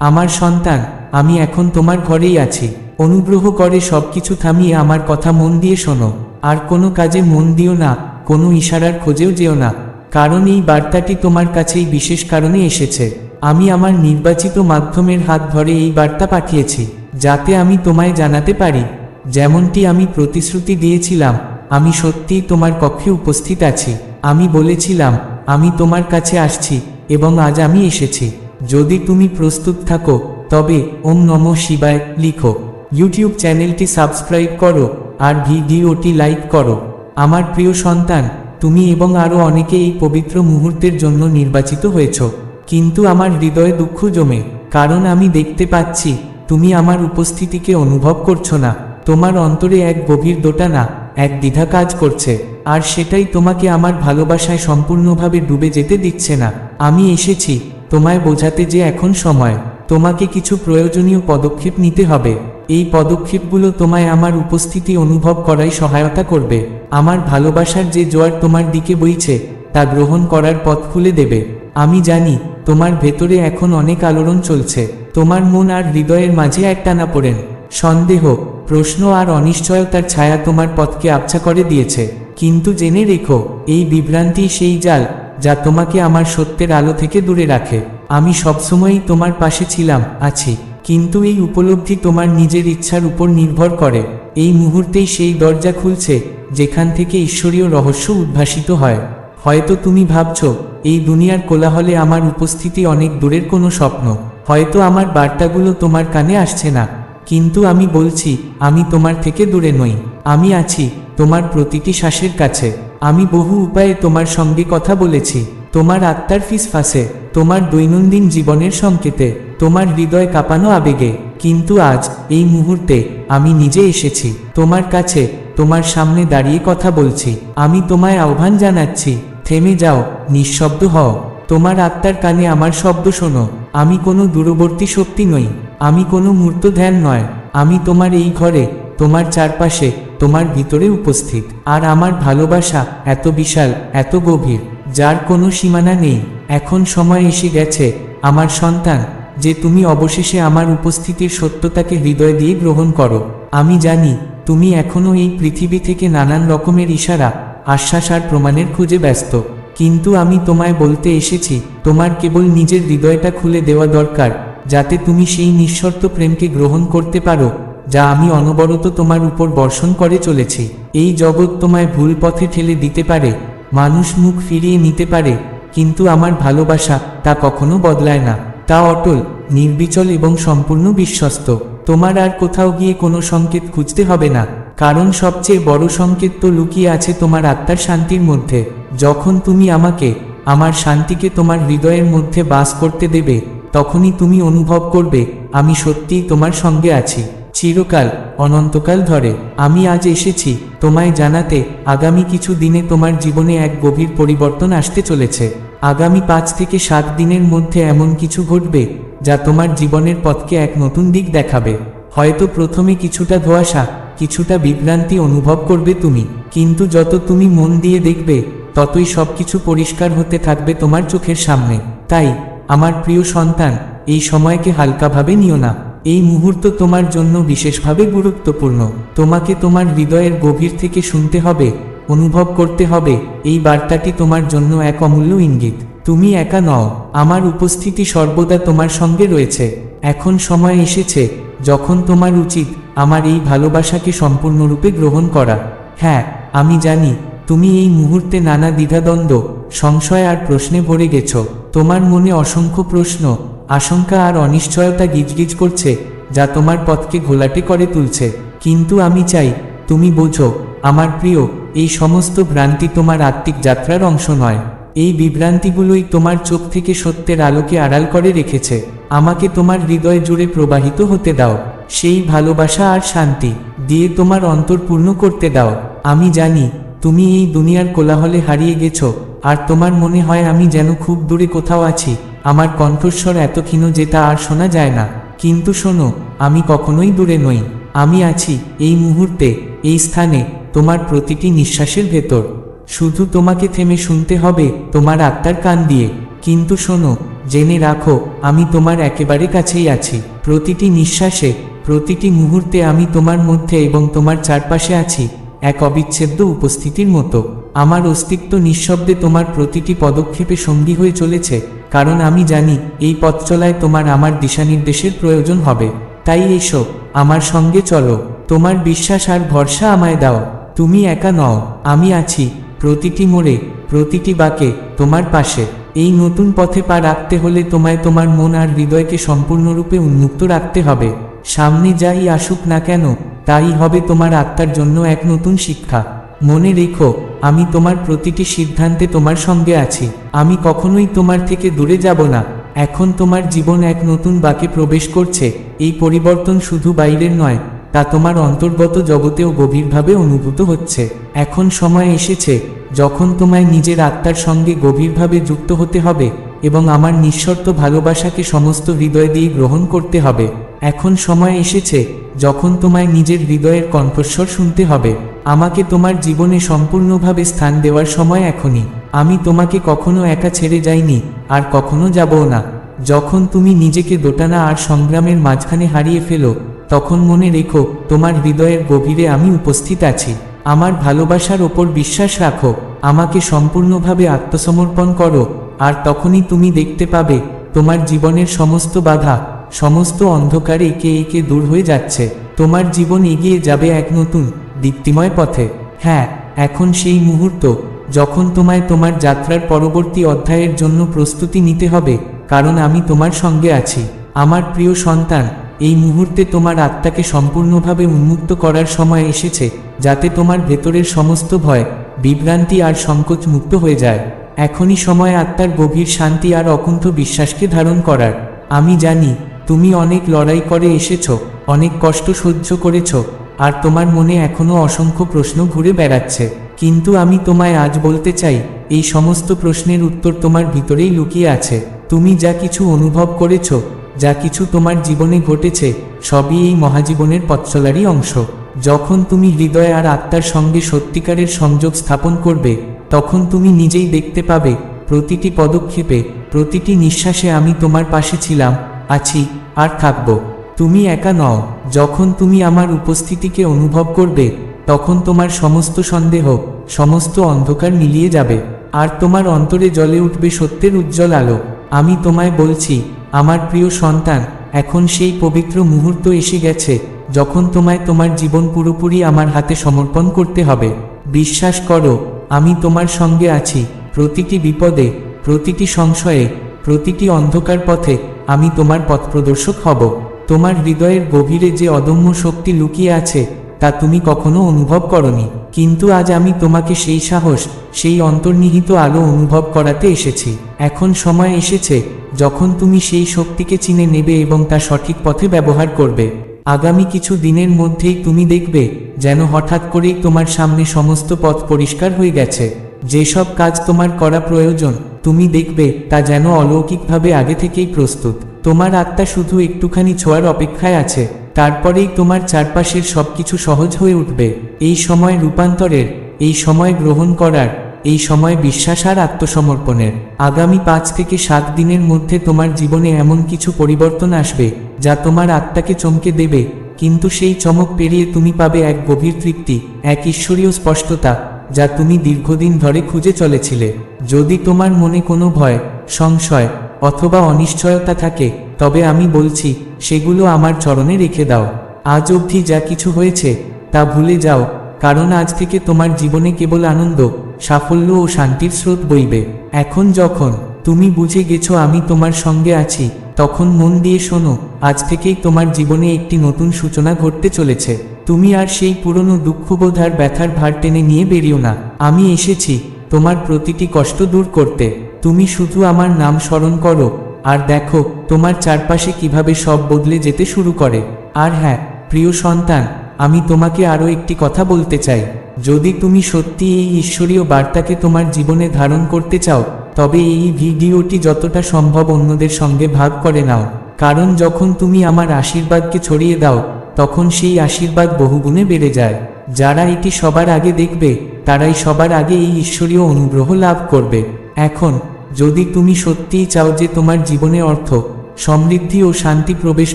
আমার সন্তান, আমি এখন তোমার ঘরেই আছি। অনুগ্রহ করে সবকিছু থামিয়ে আমার কথা মন দিয়ে শোনো। আর কোনো কাজে মন দিও না, কোনো ইশারার খোঁজেও যেও না। কারণ এই বার্তাটি তোমার কাছেই বিশেষ কারণে এসেছে। আমি আমার নির্বাচিত মাধ্যমের হাত ধরে এই বার্তা পাঠিয়েছি, যাতে আমি তোমায় জানাতে পারি। যেমনটি আমি প্রতিশ্রুতি দিয়েছিলাম, আমি সত্যিই তোমার কক্ষে উপস্থিত আছি। আমি বলেছিলাম, আমি তোমার কাছে আসছি, এবং আজ আমি এসেছি। যদি তুমি প্রস্তুত থাকো, তবে ওম নম শিবায় লিখো। ইউটিউব চ্যানেলটি সাবস্ক্রাইব করো আর ভিডিওটি লাইক করো। আমার প্রিয় সন্তান, তুমি এবং আরও অনেকে এই পবিত্র মুহূর্তের জন্য নির্বাচিত হয়েছ। কিন্তু আমার হৃদয়ে দুঃখ জমে, কারণ আমি দেখতে পাচ্ছি, তুমি আমার উপস্থিতিকে অনুভব করছ না। তোমার অন্তরে এক গভীর দোটানা, এক দ্বিধা কাজ করছে, আর সেটাই তোমাকে আমার ভালোবাসায় সম্পূর্ণভাবে ডুবে যেতে দিচ্ছে না। আমি এসেছি তোমায় বোঝাতে যে এখন সময়, তোমাকে কিছু প্রয়োজনীয় পদক্ষেপ নিতে হবে। এই পদক্ষেপগুলো তোমায় আমার উপস্থিতি অনুভব করাই সহায়তা করবে। আমার ভালোবাসার যে জোয়ার তোমার দিকে বইছে, তা গ্রহণ করার পথ খুলে দেবে। আমি জানি, তোমার ভেতরে এখন অনেক আলোড়ন চলছে। তোমার মন আর হৃদয়ের মাঝে এক টানা পড়েন। সন্দেহ, প্রশ্ন আর অনিশ্চয়তার ছায়া তোমার পথকে আবছা করে দিয়েছে। কিন্তু জেনে রেখো, এই বিভ্রান্তি সেই জাল যা তোমাকে আমার সত্যের আলো থেকে দূরে রাখে। আমি সবসময়ই তোমার পাশে ছিলাম, আছি, কিন্তু এই উপলব্ধি তোমার নিজের ইচ্ছার উপর নির্ভর করে। এই মুহূর্তেই সেই দরজা খুলছে, যেখান থেকে ঈশ্বরীয় রহস্য উদ্ভাসিত হয়। হয়তো তুমি ভাবছ, এই দুনিয়ার কোলাহলে আমার উপস্থিতি অনেক দূরের কোনো স্বপ্ন। হয়তো আমার বার্তাগুলো তোমার কানে আসছে না। কিন্তু আমি বলছি, আমি তোমার থেকে দূরে নই। আমি আছি, তোমার প্রতিটি শ্বাসের কাছে। আমি বহু উপায়ে তোমার সঙ্গে কথা বলেছি। তোমার আত্মার ফিসফাসে, তোমার দৈনন্দিন জীবনের সংকেতে, তোমার হৃদয় কাঁপানো আবেগে, কিন্তু আজ, এই মুহূর্তে, আমি নিজে এসেছি। তোমার কাছে, তোমার সামনে দাঁড়িয়ে কথা বলছি। আমি তোমায় আহ্বান জানাচ্ছি, থেমে যাও, নিঃশব্দ হও। তোমার আত্মার কানে আমার শব্দ শোনো। আমি কোনো দূরবর্তী শক্তি নই। আমি কোনো মূর্ত ধ্যান নয়। আমি তোমার এই ঘরে, তোমার চারপাশে তোমার ভিতরে উপস্থিত। আর আমার ভালোবাসা এত বিশাল, এত গভীর, যার কোনো সীমানা নেই। এখন সময় এসে গেছে, আমার সন্তান, যে তুমি অবশেষে আমার উপস্থিতির সত্যতাকে হৃদয় দিয়ে গ্রহণ করো। আমি জানি, তুমি এখনও এই পৃথিবী থেকে নানান রকমের ইশারা, আশ্বাস আর প্রমাণের খুঁজে ব্যস্ত। কিন্তু আমি তোমায় বলতে এসেছি, তোমার কেবল নিজের হৃদয়টা খুলে দেওয়া দরকার, যাতে তুমি সেই নিঃশর্ত প্রেমকে গ্রহণ করতে পারো। যা আমি অনবরত তোমার উপর বর্ষণ করে চলেছি। এই জগৎ তোমায় ভুল পথে ঠেলে দিতে পারে, মানুষ মুখ ফিরিয়ে নিতে পারে, কিন্তু আমার ভালোবাসা তা কখনো বদলায় না। তা অটল, নির্বিচল এবং সম্পূর্ণ বিশ্বস্ত। তোমার আর কোথাও গিয়ে কোনো সংকেত খুঁজতে হবে না, কারণ সবচেয়ে বড় সংকেত তো লুকিয়ে আছে তোমার আত্মার শান্তির মধ্যে। যখন তুমি আমাকে, আমার শান্তিকে তোমার হৃদয়ের মধ্যে বাস করতে দেবে, তখনই তুমি অনুভব করবে, আমি সত্যিই তোমার সঙ্গে আছি। চিরকাল, অনন্তকাল ধরে, আমি আজ এসেছি, তোমায় জানাতে, আগামী কিছু দিনে তোমার জীবনে এক গভীর পরিবর্তন আসতে চলেছে। আগামী পাঁচ থেকে সাত দিনের মধ্যে এমন কিছু ঘটবে, যা তোমার জীবনের পথকে এক নতুন দিক দেখাবে। হয়তো প্রথমে কিছুটা ধোয়াশা, কিছুটা বিভ্রান্তি অনুভব করবে তুমি, কিন্তু যত তুমি মন দিয়ে দেখবে, ততই সবকিছু পরিষ্কার হতে থাকবে তোমার চোখের সামনে। তাই, আমার প্রিয় সন্তান, এই সময়কে হালকাভাবে নিও না। এই মুহূর্ত তোমার জন্য বিশেষভাবে গুরুত্বপূর্ণ। তোমাকে তোমার হৃদয়ের গভীর থেকে শুনতে হবে, অনুভব করতে হবে। এই বার্তাটি তোমার জন্য এক অমূল্য ইঙ্গিত। তুমি একা নও, আমার উপস্থিতি সর্বদা তোমার সঙ্গে রয়েছে। এখন সময় এসেছে, যখন তোমার উচিত আমার এই ভালোবাসাকে সম্পূর্ণরূপে গ্রহণ করা। হ্যাঁ আমি জানি, তুমি এই মুহূর্তে নানা দ্বিধাদ্বন্দ্ব, সংশয় আর প্রশ্নে ভরে গেছ। তোমার মনে অসংখ্য প্রশ্ন আশঙ্কা আর অনিশ্চয়তা গিজগিজ করছে, যা তোমার পথকে ঘোলাটে করে তুলছে। কিন্তু আমি চাই, তুমি বোঝো, আমার প্রিয়, এই সমস্ত ভ্রান্তি তোমার আত্মিক যাত্রার অংশ নয়। এই বিভ্রান্তিগুলোই তোমার চোখ থেকে সত্যের আলোকে আড়াল করে রেখেছে। আমাকে তোমার হৃদয় জুড়ে প্রবাহিত হতে দাও। সেই ভালোবাসা আর শান্তি দিয়ে তোমার অন্তর পূর্ণ করতে দাও। আমি জানি, তুমি এই দুনিয়ার কোলাহলে হারিয়ে গেছো, আর তোমার মনে হয় আমি যেন খুব দূরে কোথাও আছি। আমার কণ্ঠস্বর এত ক্ষীণ যে তা আর শোনা যায় না। কিন্তু শোনো, আমি কখনোই দূরে নই। আমি আছি এই মুহূর্তে, এই স্থানে, তোমার প্রতিটি নিঃশ্বাসের ভেতর। শুধু তোমাকে থেমে শুনতে হবে, তোমার আত্মার কান দিয়ে। কিন্তু শোনো, জেনে রাখো, আমি তোমার একেবারে কাছেই আছি। প্রতিটি নিঃশ্বাসে, প্রতিটি মুহূর্তে আমি তোমার মধ্যে এবং তোমার চারপাশে আছি, এক অবিচ্ছেদ্য উপস্থিতির মতো। আমার অস্তিত্ব নিঃশব্দে তোমার প্রতিটি পদক্ষেপে সঙ্গী হয়ে চলেছে। কারণ আমি জানি, এই পথ চলায় তোমার আমার দিশানির্দেশের প্রয়োজন হবে। তাই এসো, আমার সঙ্গে চলো। তোমার বিশ্বাস আর ভরসা আমায় দাও। তুমি একা নও, আমি আছি, প্রতিটি মোড়ে, প্রতিটি বাকে, তোমার পাশে। এই নতুন পথে পা রাখতে হলে তোমায় তোমার মন আর হৃদয়কে সম্পূর্ণরূপে উন্মুক্ত রাখতে হবে। সামনে যাই আসুক না কেন, তাই হবে তোমার আত্মার জন্য এক নতুন শিক্ষা। মনে রেখো, আমি তোমার প্রতিটি সিদ্ধান্তে তোমার সঙ্গে আছি। আমি কখনোই তোমার থেকে দূরে যাব না। এখন তোমার জীবন এক নতুন বাকে প্রবেশ করছে। এই পরিবর্তন শুধু বাইরের নয়, তা তোমার অন্তর্গত জগতেও গভীরভাবে অনুভূত হচ্ছে। এখন সময় এসেছে, যখন তোমায় নিজের আত্মার সঙ্গে গভীরভাবে যুক্ত হতে হবে এবং আমার নিঃশর্ত ভালোবাসাকে সমস্ত হৃদয় দিয়ে গ্রহণ করতে হবে। এখন সময় এসেছে, যখন তোমায় নিজের হৃদয়ের কণ্ঠস্বর শুনতে হবে। আমাকে তোমার জীবনে সম্পূর্ণভাবে স্থান দেওয়ার সময় এখনই। আমি তোমাকে কখনো একা ছেড়ে যাইনি, আর কখনো যাবও না। যখন তুমি নিজেকে দোটানা আর সংগ্রামের মাঝখানে হারিয়ে ফেলো, তখন মনে রেখো, তোমার হৃদয়ের গভীরে আমি উপস্থিত আছি। আমার ভালোবাসার ওপর বিশ্বাস রাখো, আমাকে সম্পূর্ণভাবে আত্মসমর্পণ করো, আর তখনই তুমি দেখতে পাবে, তোমার জীবনের সমস্ত বাধা সমস্ত অন্ধকার একে একে দূর হয়ে যাচ্ছে। তোমার জীবন এগিয়ে যাবে এক নতুন, দীপ্তিময় পথে। হ্যাঁ এখন সেই মুহূর্ত, যখন তোমায় তোমার যাত্রার পরবর্তী অধ্যায়ের জন্য প্রস্তুতি নিতে হবে, কারণ আমি তোমার সঙ্গে আছি। আমার প্রিয় সন্তান, এই মুহূর্তে তোমার আত্মাকে সম্পূর্ণভাবে উন্মুক্ত করার সময় এসেছে, যাতে তোমার ভেতরের সমস্ত ভয়, বিভ্রান্তি আর সংকোচ মুক্ত হয়ে যায়। এখনই সময় আত্মার গভীর শান্তি আর অকুণ্ঠ বিশ্বাসকে ধারণ করার। আমি জানি তুমি অনেক লড়াই করে এসেছ, অনেক কষ্ট সহ্য করেছ, আর তোমার মনে এখনও অসংখ্য প্রশ্ন ঘুরে বেড়াচ্ছে। কিন্তু আমি তোমায় আজ বলতে চাই, এই সমস্ত প্রশ্নের উত্তর তোমার ভিতরেই লুকিয়ে আছে। তুমি যা কিছু অনুভব করেছ, যা কিছু তোমার জীবনে ঘটেছে, সবই এই মহাজীবনের পথচলারই অংশ। যখন তুমি হৃদয় আর আত্মার সঙ্গে সত্যিকারের সংযোগ স্থাপন করবে, তখন তুমি নিজেই দেখতে পাবে, প্রতিটি পদক্ষেপে, প্রতিটি নিঃশ্বাসে আমি তোমার পাশে ছিলাম আছি, আর থাকব। তুমি একা নও। যখন তুমি আমার উপস্থিতিকে অনুভব করবে, তখন তোমার সমস্ত সন্দেহ, সমস্ত অন্ধকার মিলিয়ে যাবে। আর তোমার অন্তরে জ্বলে উঠবে সত্যের উজ্জ্বল আলো। আমি তোমায় বলছি, আমার প্রিয় সন্তান, এখন সেই পবিত্র মুহূর্ত এসে গেছে, যখন তোমায় তোমার জীবন পুরোপুরি আমার হাতে সমর্পণ করতে হবে। বিশ্বাস করো, আমি তোমার সঙ্গে আছি, প্রতিটি বিপদে, প্রতিটি সংশয়ে, প্রতিটি অন্ধকার পথে। আমি তোমার পথপ্রদর্শক হব। তোমার হৃদয়ের গভীরে যে অদম্য শক্তি লুকিয়ে আছে, তা তুমি কখনো অনুভব করনি। কিন্তু আজ আমি তোমাকে সেই সাহস, সেই অন্তর্নিহিত আলো অনুভব করাতে এসেছি। এখন সময় এসেছে, যখন তুমি সেই শক্তিকে চিনে নেবে এবং তা সঠিক পথে ব্যবহার করবে। আগামী কিছু দিনের মধ্যেই তুমি দেখবে, যেন হঠাৎ করেই তোমার সামনে সমস্ত পথ পরিষ্কার হয়ে গেছে। যেসব কাজ তোমার করা প্রয়োজন, তুমি দেখবে, তা যেন অলৌকিকভাবে আগে থেকেই প্রস্তুত। তোমার আত্মা শুধু একটুখানি ছোঁয়ার অপেক্ষায় আছে, তারপরেই তোমার চারপাশের সবকিছু সহজ হয়ে উঠবে। এই সময় রূপান্তরের, এই সময় গ্রহণ করার, এই সময় বিশ্বাস আর আত্মসমর্পণের। আগামী পাঁচ থেকে সাত দিনের মধ্যে তোমার জীবনে এমন কিছু পরিবর্তন আসবে, যা তোমার আত্মাকে চমকে দেবে, কিন্তু সেই চমক পেরিয়ে তুমি পাবে এক গভীর তৃপ্তি, এক ঈশ্বরীয় স্পষ্টতা। যা তুমি দীর্ঘদিন ধরে খুঁজে চলেছিলে। যদি তোমার মনে কোনো ভয়, সংশয় অথবা অনিশ্চয়তা থাকে, তবে আমি বলছি, সেগুলো আমার চরণে রেখে দাও। আজ অবধি যা কিছু হয়েছে, তা ভুলে যাও, কারণ আজ থেকে তোমার জীবনে কেবল আনন্দ, সাফল্য ও শান্তির স্রোত বইবে। এখন যখন তুমি বুঝে গেছো আমি তোমার সঙ্গে আছি, তখন মন দিয়ে শোনো, আজ থেকেই তোমার জীবনে একটি নতুন সূচনা ঘটতে চলেছে। তুমি আর সেই পুরনো দুঃখবোধার ব্যথার ভার টেনে নিয়ে বেরিও না। আমি এসেছি তোমার প্রতিটি কষ্ট দূর করতে। তুমি শুধু আমার নাম স্মরণ করো, আর দেখো তোমার চারপাশে কীভাবে সব বদলে যেতে শুরু করে। আর হ্যাঁ প্রিয় সন্তান, আমি তোমাকে আরও একটি কথা বলতে চাই। যদি তুমি সত্যি এই ঈশ্বরীয় বার্তাকে তোমার জীবনে ধারণ করতে চাও, তবে এই ভিডিওটি যতটা সম্ভব অন্যদের সঙ্গে ভাগ করে নাও। কারণ যখন তুমি আমার আশীর্বাদকে ছড়িয়ে দাও তখন সেই আশীর্বাদ বহুগুণে বেড়ে যায়। যারা এটি সবার আগে দেখবে, তারাই সবার আগে এই ঈশ্বরীয় অনুগ্রহ লাভ করবে। এখন, যদি তুমি সত্যিই চাও যে তোমার জীবনে অর্থ, সমৃদ্ধি ও শান্তি প্রবেশ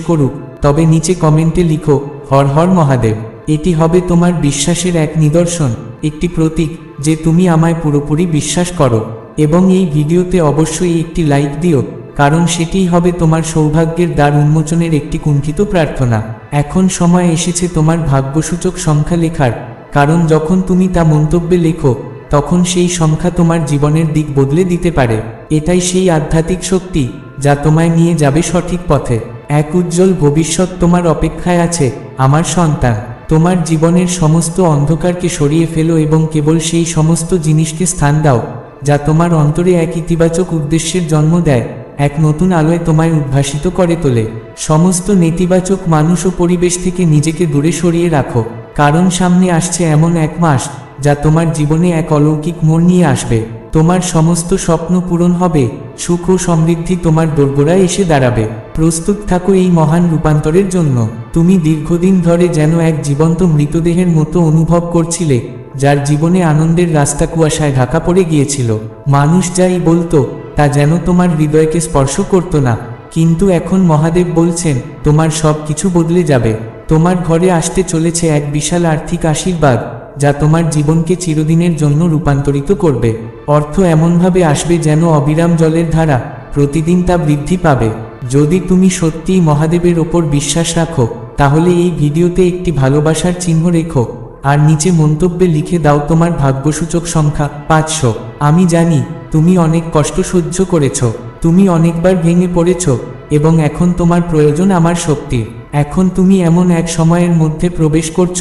করুক, তবে নিচে কমেন্টে লিখো, হর হর মহাদেব। এটি হবে তোমার বিশ্বাসের এক নিদর্শন, একটি প্রতীক, যে তুমি আমায় পুরোপুরি বিশ্বাস করো। এবং এই ভিডিওতে অবশ্যই একটি লাইক দিও। কারণ সেটিই হবে তোমার সৌভাগ্যের দ্বার উন্মোচনের একটি কুণ্ঠিত প্রার্থনা। এখন সময় এসেছে তোমার ভাগ্যসূচক সংখ্যা লেখার, কারণ যখন তুমি তা মন্তব্যে লেখো, তখন সেই সংখ্যা তোমার জীবনের দিক বদলে দিতে পারে। এটাই সেই আধ্যাত্মিক শক্তি যা তোমায় নিয়ে যাবে সঠিক পথে। এক উজ্জ্বল ভবিষ্যৎ তোমার অপেক্ষায় আছে, আমার সন্তান। তোমার জীবনের সমস্ত অন্ধকারকে সরিয়ে ফেলো এবং কেবল সেই সমস্ত জিনিসকে স্থান দাও, যা তোমার অন্তরে এক ইতিবাচক উদ্দেশ্যের জন্ম দেয়। এক নতুন আলোয় তোমায় উদ্ভাসিত করে তোলে। সমস্ত নেতিবাচক মানুষ ও পরিবেশ থেকে নিজেকে দূরে সরিয়ে রাখো। কারণ সামনে আসছে এমন এক মাস, যা তোমার জীবনে এক অলৌকিক মোড় নিয়ে আসবে। তোমার সমস্ত স্বপ্ন পূরণ হবে, সুখ ও সমৃদ্ধি তোমার দোরগোড়ায় এসে দাঁড়াবে। প্রস্তুত থাকো এই মহান রূপান্তরের জন্য। তুমি দীর্ঘদিন ধরে যেন এক জীবন্ত মৃতদেহের মতো অনুভব করছিলে, যার জীবনে আনন্দের রাস্তা কুয়াশায় ঢাকা পড়ে গিয়েছিল। মানুষ যাই বলতো তা যেন তোমার হৃদয়কে স্পর্শ করত না। কিন্তু এখন মহাদেব বলছেন, তোমার সব কিছু বদলে যাবে। তোমার ঘরে আসতে চলেছে এক বিশাল আর্থিক আশীর্বাদ, যা তোমার জীবনকে চিরদিনের জন্য রূপান্তরিত করবে। অর্থ এমনভাবে আসবে যেন অবিরাম জলের ধারা প্রতিদিন তা বৃদ্ধি পাবে। যদি তুমি সত্যিই মহাদেবের ওপর বিশ্বাস রাখো, তাহলে এই ভিডিওতে একটি ভালোবাসার চিহ্ন রেখো, আর নিচে মন্তব্যে লিখে দাও তোমার ভাগ্যসূচক সংখ্যা পাঁচশো। আমি জানি তুমি অনেক কষ্ট সহ্য করেছ, তুমি অনেকবার ভেঙে পড়েছ, এবং এখন তোমার প্রয়োজন আমার শক্তির এখন তুমি এমন এক সময়ের মধ্যে প্রবেশ করছ,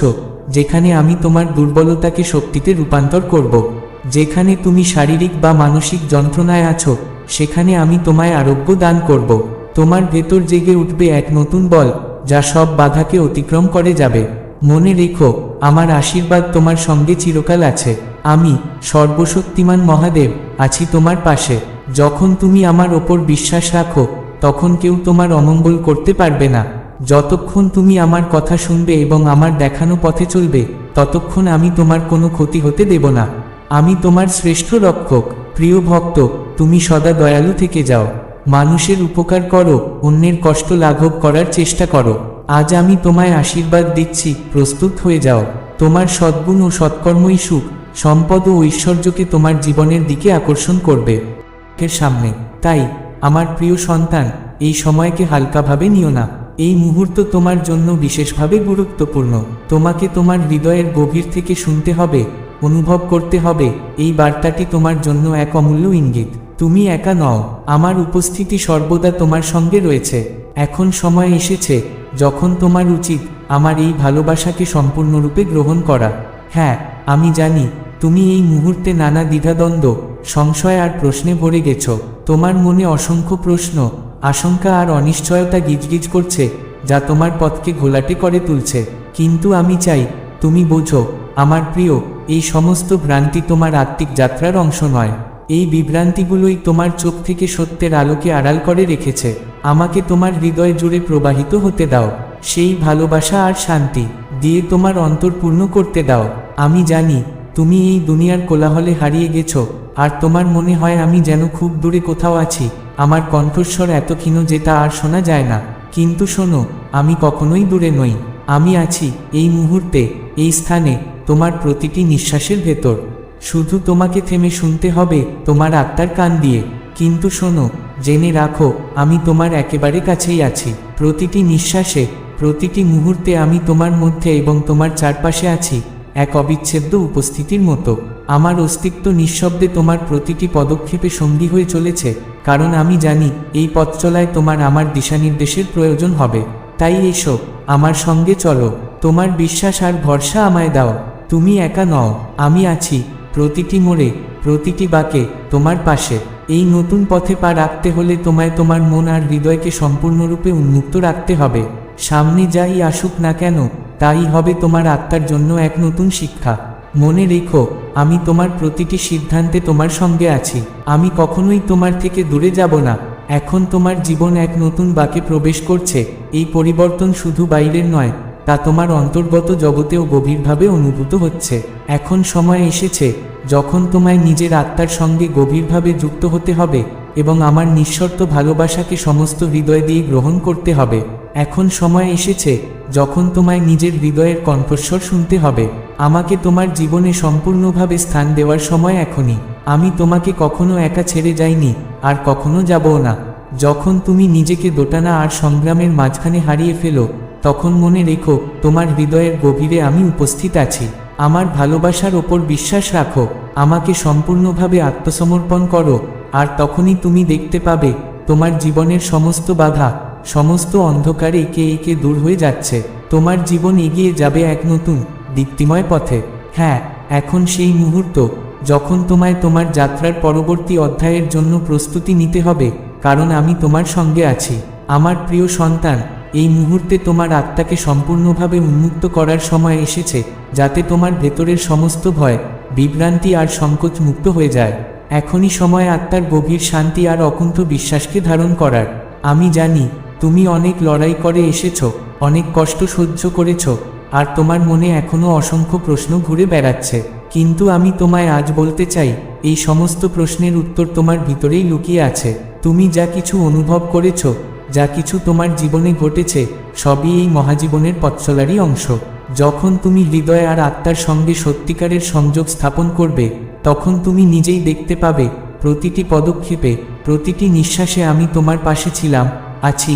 যেখানে আমি তোমার দুর্বলতাকে শক্তিতে রূপান্তর করব। যেখানে তুমি শারীরিক বা মানসিক যন্ত্রণায় আছো, সেখানে আমি তোমায় আরোগ্য দান করব। তোমার ভেতর জেগে উঠবে এক নতুন বল, যা সব বাধাকে অতিক্রম করে যাবে। মনে রেখো, আমার আশীর্বাদ তোমার সঙ্গে চিরকাল আছে। আমি সর্বশক্তিমান মহাদেব, আছি তোমার পাশে। যখন তুমি আমার ওপর বিশ্বাস রাখো, তখন কেউ তোমার অমঙ্গল করতে পারবে না। যতক্ষণ তুমি আমার কথা শুনবে এবং আমার দেখানো পথে চলবে, ততক্ষণ আমি তোমার কোনো ক্ষতি হতে দেব না। আমি তোমার শ্রেষ্ঠ রক্ষক, প্রিয় ভক্ত, তুমি সদা দয়ালু থেকে যাও। মানুষের উপকার করো, অন্যের কষ্ট লাঘব করার চেষ্টা করো। আজ আমি তোমায় আশীর্বাদ দিচ্ছি, প্রস্তুত হয়ে যাও। তোমার সদ্গুণ ও সৎকর্মই সুখ, সম্পদ ও ঐশ্বর্যকে তোমার জীবনের দিকে আকর্ষণ করবে। সামনে, তাই, আমার প্রিয় সন্তান, এই সময়কে হালকাভাবে নিও না। এই মুহূর্ত তোমার জন্য বিশেষভাবে গুরুত্বপূর্ণ। তোমাকে তোমার হৃদয়ের গভীর থেকে শুনতে হবে, অনুভব করতে হবে, এই বার্তাটি তোমার জন্য এক অমূল্য ইঙ্গিত। তুমি একা নও, আমার উপস্থিতি সর্বদা তোমার সঙ্গে রয়েছে। এখন সময় এসেছে যখন তোমার উচিত আমার এই ভালোবাসাকে সম্পূর্ণরূপে গ্রহণ করা। হ্যাঁ আমি জানি, তুমি এই মুহূর্তে নানা দ্বিধাদ্বন্দ্ব, সংশয় আর প্রশ্নে ভরে গেছ। তোমার মনে অসংখ্য প্রশ্ন, আশঙ্কা আর অনিশ্চয়তা গিজগিজ করছে, যা তোমার পথকে ঘোলাটে করে তুলছে। কিন্তু আমি চাই, তুমি বোঝো, আমার প্রিয়, এই সমস্ত ভ্রান্তি তোমার আত্মিক যাত্রার অংশ নয়। এই বিভ্রান্তিগুলোই তোমার চোখ থেকে সত্যের আলোকে আড়াল করে রেখেছে। আমাকে তোমার হৃদয় জুড়ে প্রবাহিত হতে দাও। সেই ভালোবাসা আর শান্তি দিয়ে তোমার অন্তর পূর্ণ করতে দাও। আমি জানি তুমি এই দুনিয়ার কোলাহলে হারিয়ে গেছো, আর তোমার মনে হয় আমি যেন খুব দূরে কোথাও আছি। আমার কণ্ঠস্বর এত ক্ষীণ যে তা আর শোনা যায় না। কিন্তু শোনো, আমি কখনোই দূরে নই। আমি আছি এই মুহূর্তে, এই স্থানে, তোমার প্রতিটি নিঃশ্বাসের ভেতর। শুধু তোমাকে থেমে শুনতে হবে তোমার আত্মার কান দিয়ে। কিন্তু শোনো, জেনে রাখো, আমি তোমার একেবারে কাছেই আছি। প্রতিটি নিঃশ্বাসে, প্রতিটি মুহূর্তে আমি তোমার মধ্যে এবং তোমার চারপাশে আছি, এক অবিচ্ছেদ্য উপস্থিতির মতো। আমার অস্তিত্ব নিঃশব্দে তোমার প্রতিটি পদক্ষেপে সঙ্গী হয়ে চলেছে, কারণ আমি জানি এই পথ চলায় তোমার আমার দিশানির্দেশের প্রয়োজন হবে। তাই এসো, আমার সঙ্গে চলো। তোমার বিশ্বাস আর ভরসা আমায় দাও। তুমি একা নও, আমি আছি। প্রতিটি মোড়ে, প্রতিটি বাকে তোমার পাশে। এই নতুন পথে পা রাখতে হলে তোমায় তোমার মন আর হৃদয়কে সম্পূর্ণরূপে উন্মুক্ত রাখতে হবে। সামনে যাই আসুক না কেন, তাই হবে তোমার আত্মার জন্য এক নতুন শিক্ষা। মনে রেখো, আমি তোমার প্রতিটি সিদ্ধান্তে তোমার সঙ্গে আছি। আমি কখনোই তোমার থেকে দূরে যাব না। এখন তোমার জীবন এক নতুন বাকে প্রবেশ করছে। এই পরিবর্তন শুধু বাইরের নয় তা তোমার অন্তর্গত জগতেও গভীরভাবে অনুভূত হচ্ছে। এখন সময় এসেছে, যখন তোমায় নিজের আত্মার সঙ্গে গভীরভাবে যুক্ত হতে হবে এবং আমার নিঃশর্ত ভালোবাসাকে সমস্ত হৃদয় দিয়ে গ্রহণ করতে হবে। এখন সময় এসেছে, যখন তোমায় নিজের হৃদয়ের কণ্ঠস্বর শুনতে হবে। আমাকে তোমার জীবনে সম্পূর্ণভাবে স্থান দেওয়ার সময় এখনই। আমি তোমাকে কখনো একা ছেড়ে যাইনি, আর কখনো যাবও না। যখন তুমি নিজেকে দোটানা আর সংগ্রামের মাঝখানে হারিয়ে ফেলো তখন মনে রেখো, তোমার হৃদয়ের গভীরে আমি উপস্থিত আছি। আমার ভালোবাসার ওপর বিশ্বাস রাখো, আমাকে সম্পূর্ণভাবে আত্মসমর্পণ করো, আর তখনই তুমি দেখতে পাবে, তোমার জীবনের সমস্ত বাধা, সমস্ত অন্ধকার একে একে দূর হয়ে যাচ্ছে। তোমার জীবন এগিয়ে যাবে এক নতুন, দীপ্তিময় পথে। হ্যাঁ এখন সেই মুহূর্ত, যখন তোমায় তোমার যাত্রার পরবর্তী অধ্যায়ের জন্য প্রস্তুতি নিতে হবে, কারণ আমি তোমার সঙ্গে আছি। আমার প্রিয় সন্তান এই মুহূর্তে তোমার আত্মাকে সম্পূর্ণভাবে উন্মুক্ত করার সময় এসেছে, যাতে তোমার ভেতরের সমস্ত ভয়, বিভ্রান্তি আর সংকোচ মুক্ত হয়ে যায়। এখনই সময় আত্মার গভীর শান্তি আর অকুণ্ঠ বিশ্বাসকে ধারণ করার। আমি জানি, তুমি অনেক লড়াই করে এসেছ, অনেক কষ্ট সহ্য করেছ, আর তোমার মনে এখনও অসংখ্য প্রশ্ন ঘুরে বেড়াচ্ছে। কিন্তু আমি তোমায় আজ বলতে চাই, এই সমস্ত প্রশ্নের উত্তর তোমার ভিতরেই লুকিয়ে আছে। তুমি যা কিছু অনুভব করেছ যা কিছু তোমার জীবনে ঘটেছে, সবই এই মহাজীবনের পথচলারই অংশ। যখন তুমি হৃদয় আর আত্মার সঙ্গে সত্যিকারের সংযোগ স্থাপন করবে, তখন তুমি নিজেই দেখতে পাবে, প্রতিটি পদক্ষেপে, প্রতিটি নিঃশ্বাসে আমি তোমার পাশে ছিলাম, আছি।